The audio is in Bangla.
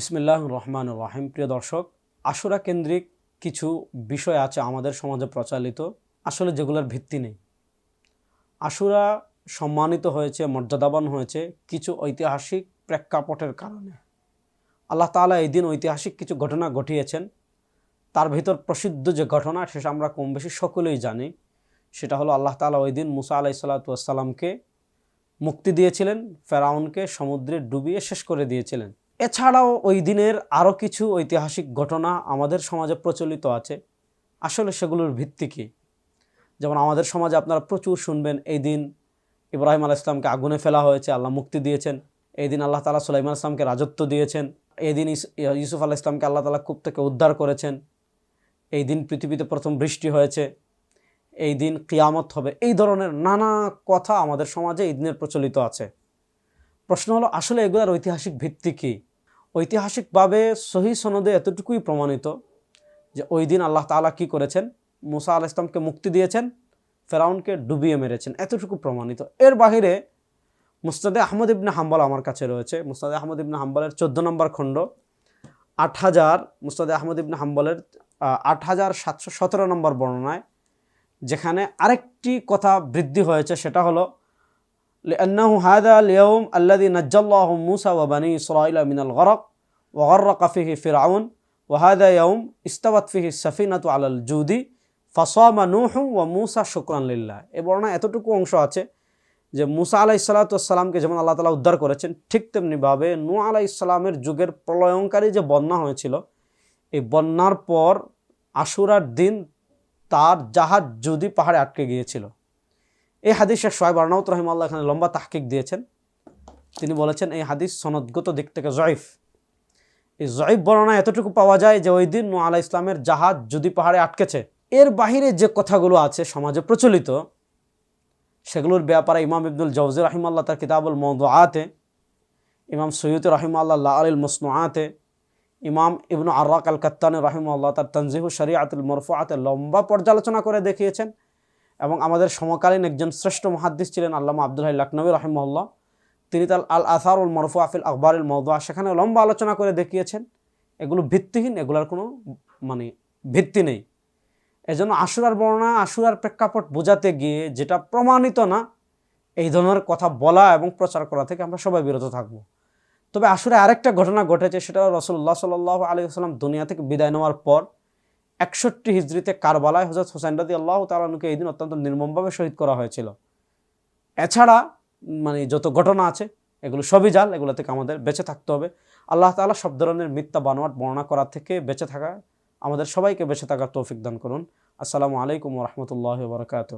বিসমিল্লাহ রহমান রাহিম প্রিয় দর্শক, আশুরা কেন্দ্রিক কিছু বিষয় আছে আমাদের সমাজে প্রচলিত। আসলে যেগুলোর ভিত্তি নেই। আশুরা সম্মানিত হয়েছে, মর্যাদাবান হয়েছে কিছু ঐতিহাসিক প্রেক্ষাপটের কারণে। আল্লাহ তাআলা এই দিন ঐতিহাসিক কিছু ঘটনা ঘটিয়েছেন। তার ভিতর প্রসিদ্ধ যে ঘটনা, সেটা আমরা কম বেশি সকলেই জানি। সেটা হলো আল্লাহ তাআলা ওই দিন মুসা আলাহি সাল্লাতামকে মুক্তি দিয়েছিলেন, ফেরাউনকে সমুদ্রে ডুবিয়ে শেষ করে দিয়েছিলেন। এছাড়াও ওই দিনের আরও কিছু ঐতিহাসিক ঘটনা আমাদের সমাজে প্রচলিত আছে। আসলে সেগুলোর ভিত্তি কী? যেমন আমাদের সমাজে আপনারা প্রচুর শুনবেন, এই দিন ইব্রাহিম আলাহ ইসলামকে আগুনে ফেলা হয়েছে, আল্লাহ মুক্তি দিয়েছেন। এই দিন আল্লাহ তালা সুলাইমান ইসলামকে রাজত্ব দিয়েছেন। এই দিন ইউসুফ আলাহ ইসলামকে আল্লাহ তালা কূপ থেকে উদ্ধার করেছেন। এই দিন পৃথিবীতে প্রথম বৃষ্টি হয়েছে। এই দিন কিয়ামত হবে। এই ধরনের নানা কথা আমাদের সমাজে এই দিনের প্রচলিত আছে। প্রশ্ন হলো, আসলে এগুলোর ঐতিহাসিক ভিত্তি কী? ঐতিহাসিকভাবে সহি সনদে এতটুকুই প্রমাণিত যে ওই দিন আল্লাহ তাআলা কি করেছেন মুসা আল ইসলামকে মুক্তি দিয়েছেন ফেরাউনকে ডুবিয়ে মেরেছেন এতটুকু প্রমাণিত এর বাহিরে মুস্তাদে আহমদ ইবনে হাম্বল আমার কাছে রয়েছে মুস্তাদে আহমদ ইবনে হাম্বলের চোদ্দ নম্বর খণ্ড আট হাজার মুস্তাদে আহমদ ইবনে হাম্বলের আহ, আট হাজার সাতশো সতেরো নম্বর বর্ণনায় যেখানে আরেকটি কথা বৃদ্ধি হয়েছে সেটা হলো لأنه هذا اليوم الذي نجى الله موسى وبني إسرائيل من الغرق ওহর কাফিহি ফিরাউন ওয়াহাদা ইয়ুম ইস্তাবাত ফিহি সাফিনাত আলাল জুদি ফাসমা নুহু ওয়া মুসা শুক্রানলিল্লাহ এই বর্ণনা এতটুকু অংশ আছে যে মুসা আলাহ সালাতামকে যেমন আল্লাহ তালা উদ্ধার করেছেন, ঠিক তেমনিভাবে নু আলাহ ইসলামের যুগের প্রলয়ঙ্কারী যে বন্যা হয়েছিল, এই বন্যার পর আশুরার দিন তার জাহাজ যদি পাহাড়ে আটকে গিয়েছিল। এই হাদিস শেখ সোহেব আর্নাউত রহিমাল্লাহ এখানে লম্বা তাহকিক দিয়েছেন। তিনি বলেছেন, এই হাদিস সনদগত দিক থেকে জয়ফ। এই জয়ীফ বর্ণনা এতটুকু পাওয়া যায় যে ওই দিন নু আলাহ ইসলামের জাহাজ যদি পাহাড়ে আটকেছে। এর বাহিরে যে কথাগুলো আছে সমাজে প্রচলিত, সেগুলোর ব্যাপারে ইমাম ইবনুল জৌজি রহিমাল্লাহ তার কিতাবুল মৌদুআতে, ইমাম সৈয়দ রহিমাল্লাহ আলিল মুসনুআতে, ইমাম ইবনু আর্রাক আল কাত্তানি রহিমাল্লাহ তার তনজিহু শরিয়াতুল মরফুআতে লম্বা পর্যালোচনা করে দেখিয়েছেন এবং আমাদের সমকালীন একজন শ্রেষ্ঠ মহাদ্দিস ছিলেন আল্লামা আব্দুল্লাহ লাকনবী রহিমল্লাহ। তিনি তার আল আসারুল মরফু আফিল আকবরুল মৌদুয়া সেখানে লম্বা আলোচনা করে দেখিয়েছেন, এগুলো ভিত্তিহীন, এগুলোর কোনো মানে ভিত্তি নেই। এজন্য আশুরার বর্ণনা, আশুরার প্রেক্ষাপট বোঝাতে গিয়ে যেটা প্রমাণিত না, এই ধরনের কথা বলা এবং প্রচার করা থেকে আমরা সবাই বিরত থাকব। তবে আসলে আরেকটা ঘটনা ঘটেছে, সেটা রসুল্লাহ সাল্লাহ আলী আসসালাম দুনিয়া থেকে বিদায় নেওয়ার পর একষট্টি হিজড়িতে কারবালায় হজরত হোসেন রাদি আল্লাহ তালানুকে এই দিন অত্যন্ত নির্মমভাবে শহীদ করা হয়েছিল। এছাড়া মানে যত ঘটনা আছে, এগুলো সবই জাল, এগুলো থেকে আমাদের বেঁচে থাকতে হবে। আল্লাহ তালা সব ধরনের মিথ্যা বানোয়াট বর্ণনা করা থেকে বেঁচে থাকা, আমাদের সবাইকে বেঁচে থাকার তৌফিক দান করুন। আসসালামু আলাইকুম রহমতুল্লাহ বরকাত